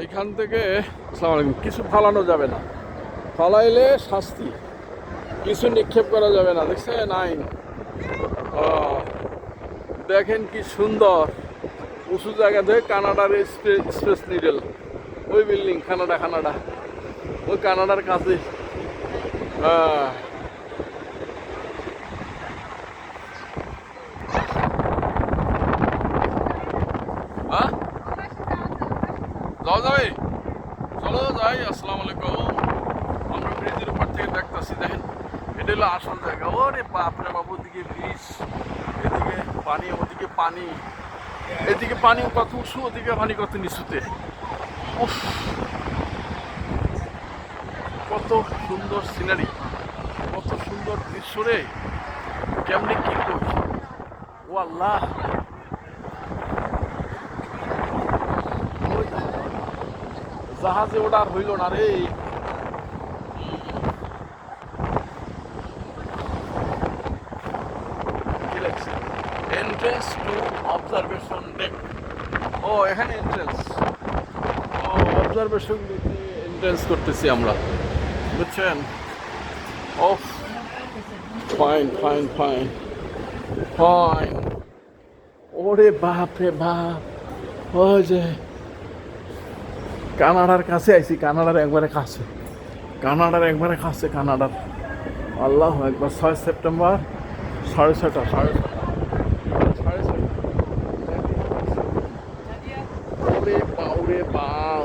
এইখান থেকে কিছু ফালানো যাবে না। ফালাইলে শাস্তি। কিছু নিক্ষেপ করা যাবে না। দেখছেন আইন? দেখেন কি সুন্দর। উঁচু জায়গা থেকে কানাডার স্পেস নিডেল। ওই বিল্ডিং, কানাডা কানাডা। ওই কানাডার কাছে। হ্যাঁ যাওয়া যাবে চলো যাই, আসসালামু আলাইকুম। আমরা ব্রিজের উপর থেকে দেখতেছি, দেখেন, এটা হলো আসল জায়গা। ওরে বাপরে বাবু ওদিকে ব্রিজ, এদিকে পানি, ওদিকে পানি। এদিকে পানি কত উঁচু, ওদিকে পানি কত নিচুতে। কত সুন্দর সিনারি কত সুন্দর দৃশ্য রে। কেমনি কি কই ও আল্লাহ জাহাজে ওটা হইল না রে। এন্ট্রেন্স টু অবজারভেশন ডেক ও, এখানে এন্ট্রেন্স ও অবজারভেশন এন্ট্রেন্স করতেছি আমরা। বুঝছেন? অফ ফাইন ফাইন ফাইন ফাইন ওরে বাপ রে বাপ। ওই যে কানাডার কাছে আইছি, কানাডার একবারে কাছে। কানাডার একবারে কাছে, কানাডার। আল্লাহ একবার ছয় সেপ্টেম্বর, সাড়ে ছটা সাড়ে ছটা সাড়ে ছটা বাউরে, বাউ।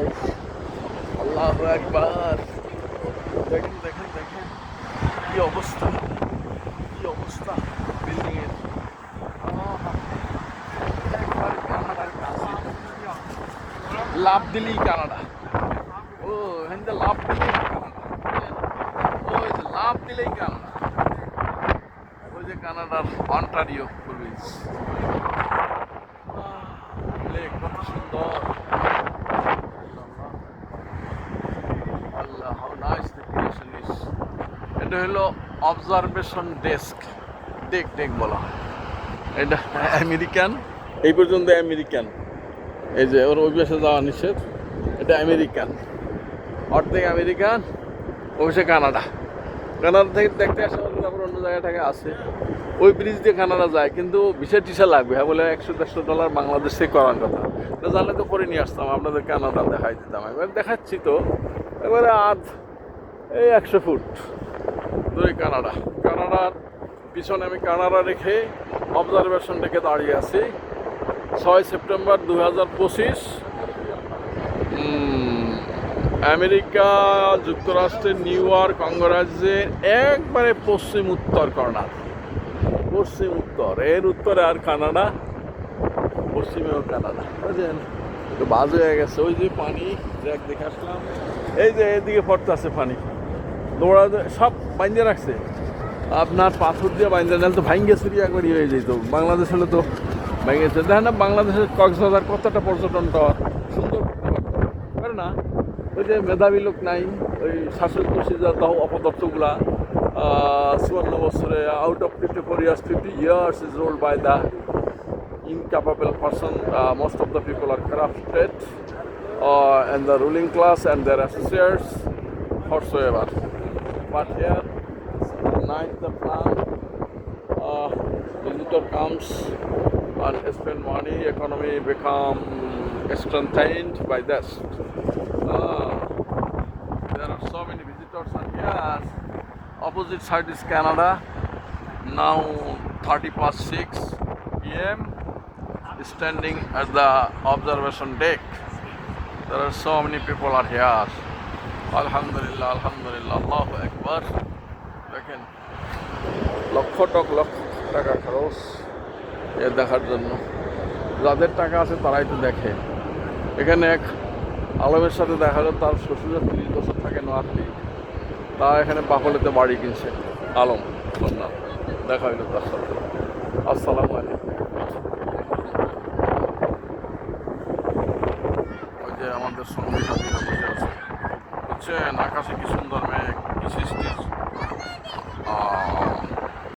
আল্লাহ একবার। দেখেন দেখেন দেখেন। কি অবস্থা কি অবস্থা বিল্ডিং এর একবার কানাডার কাছে লাভ দিলেই কানাডা। ও, এখান লাভ দিলেই ওই যে লাভ দিলেই কানাডা। ওই যে কানাডার অন্টারিও প্রভিন্স। কত সুন্দর। আল্লাহ হাউ নাইস দ্য ক্রিয়েশন এটা হলো অবজারভেশন ডেস্ক ডেক ডেক বলা। এটা আমেরিকান? এই পর্যন্ত আমেরিকান। এই যে ওর পাশে যাওয়া নিষেধ। এটা আমেরিকান। অর্ধেক আমেরিকান অবশ্যই কানাডা। কানাডা থেকে দেখতে আসা তারপর অন্য জায়গা থেকে আসে। ওই ব্রিজ দিয়ে কানাডা যায়, কিন্তু বিশা টিসা লাগবে। হ্যাঁ বলে একশো, দেড়শো ডলার বাংলাদেশ থেকে করার কথা। তো জানলে তো করে নিয়ে আসতাম, আপনাদের কানাডা দেখাই দিতাম। এবার দেখাচ্ছি তো। এবারে আধ, এই একশো ফুট ধরে কানাডা। কানাডার পিছনে আমি কানাডা রেখে অবজারভেশন রেখে দাঁড়িয়ে আছি। ছয় সেপ্টেম্বর দু হাজার পঁচিশ আমেরিকা যুক্তরাষ্ট্রের নিউ ইয়র্ক অঙ্গরাজ্যের একবারে পশ্চিম উত্তর কর্নার। পশ্চিম উত্তর, এর উত্তরে আর কানাডা পশ্চিমেও কানাডা। বুঝলেন? একটু বাজ হয়ে গেছে। ওই যে পানি, দেখ আসলাম। এই যে এদিকে পড়তে আছে পানি। দৌড়া সব বাইন্দে রাখছে। আপনার পাথর দিয়ে বাইন্দে নাহলে তো ভাঙ্গে চুরি একবারই হয়ে যেত। বাংলাদেশ হলে তো ভেঙেছে দেখেন না বাংলাদেশের কক্সবাজার কতটা পর্যটন টাওয়ার সুন্দর পারে না ওই যে মেধাবী লোক নাই ওই শাসক প্রসিজার দাও অপদর্থগুলা চুয়ান্ন বছরে out of fifty four years fifty years is rolled by the. Uh, most of the people are corrupted, uh, and the ruling class and their associates whatsoever. But here, night the plan, uh, visitor comes and spend money, economy become strengthened by this. Uh, there are so many visitors and here, opposite side is Canada. Now 30 past 6 p.m standing at the observation deck. There are so many people are here. Alhamdulillah, Alhamdulillah, Allahu Akbar. দেখেন লক্ষ টক লক্ষ টাকা খরচ এ দেখার জন্য। যাদের টাকা আছে তারাই তো দেখে। এখানে এক আলমের সাথে দেখা যায় তার শ্বশুর তিরিশ বছর থাকে নোয়াখালী। তারা এখানে বাফলেতে বাড়ি কিনছে। আলম কন্যা দেখা হইল তার সাথে। আসসালাম আমাদের সঙ্গে সাথীরা হচ্ছে আকাশে কি সুন্দর মেয়ে কি সৃষ্টির